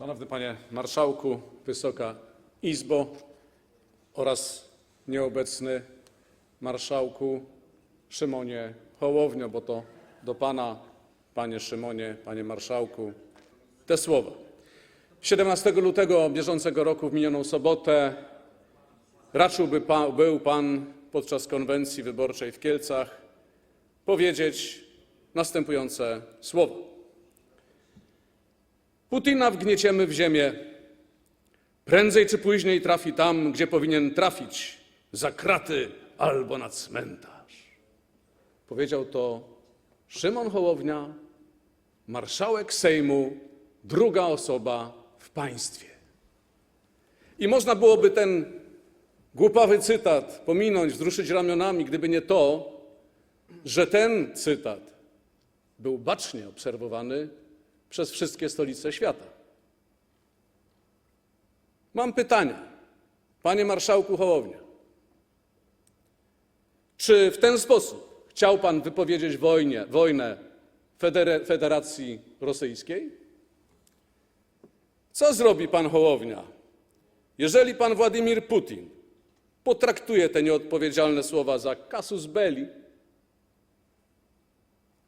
Szanowny Panie Marszałku, Wysoka Izbo oraz nieobecny Marszałku Szymonie Hołownio, bo to do Pana, Panie Szymonie, Panie Marszałku, te słowa. 17 lutego bieżącego roku, w minioną sobotę, raczyłby pa, był Pan podczas konwencji wyborczej w Kielcach powiedzieć następujące słowa. Putina wgnieciemy w ziemię. Prędzej czy później trafi tam, gdzie powinien trafić za kraty albo na cmentarz. Powiedział to Szymon Hołownia, marszałek Sejmu, druga osoba w państwie. I można byłoby ten głupawy cytat pominąć, wzruszyć ramionami, gdyby nie to, że ten cytat był bacznie obserwowany przez wszystkie stolice świata. Mam pytanie, panie marszałku Hołownia. Czy w ten sposób chciał pan wypowiedzieć wojnie, wojnę Federacji Rosyjskiej? Co zrobi pan Hołownia, jeżeli pan Władimir Putin potraktuje te nieodpowiedzialne słowa za casus belli,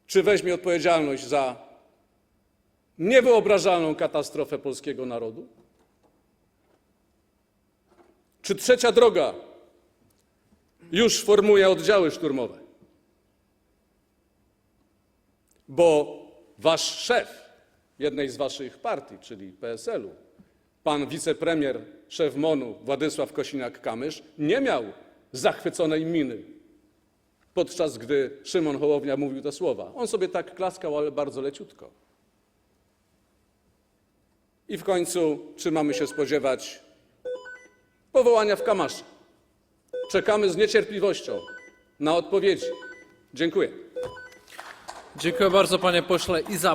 czy weźmie odpowiedzialność za niewyobrażalną katastrofę polskiego narodu? Czy trzecia droga już formuje oddziały szturmowe? Bo wasz szef jednej z waszych partii, czyli PSL-u, pan wicepremier, szef MONU Władysław Kosiniak-Kamysz, nie miał zachwyconej miny, podczas gdy Szymon Hołownia mówił te słowa. On sobie tak klaskał, ale bardzo leciutko. I w końcu, czy mamy się spodziewać powołania w Kamaszu? Czekamy z niecierpliwością na odpowiedzi. Dziękuję. Dziękuję bardzo, panie pośle. I za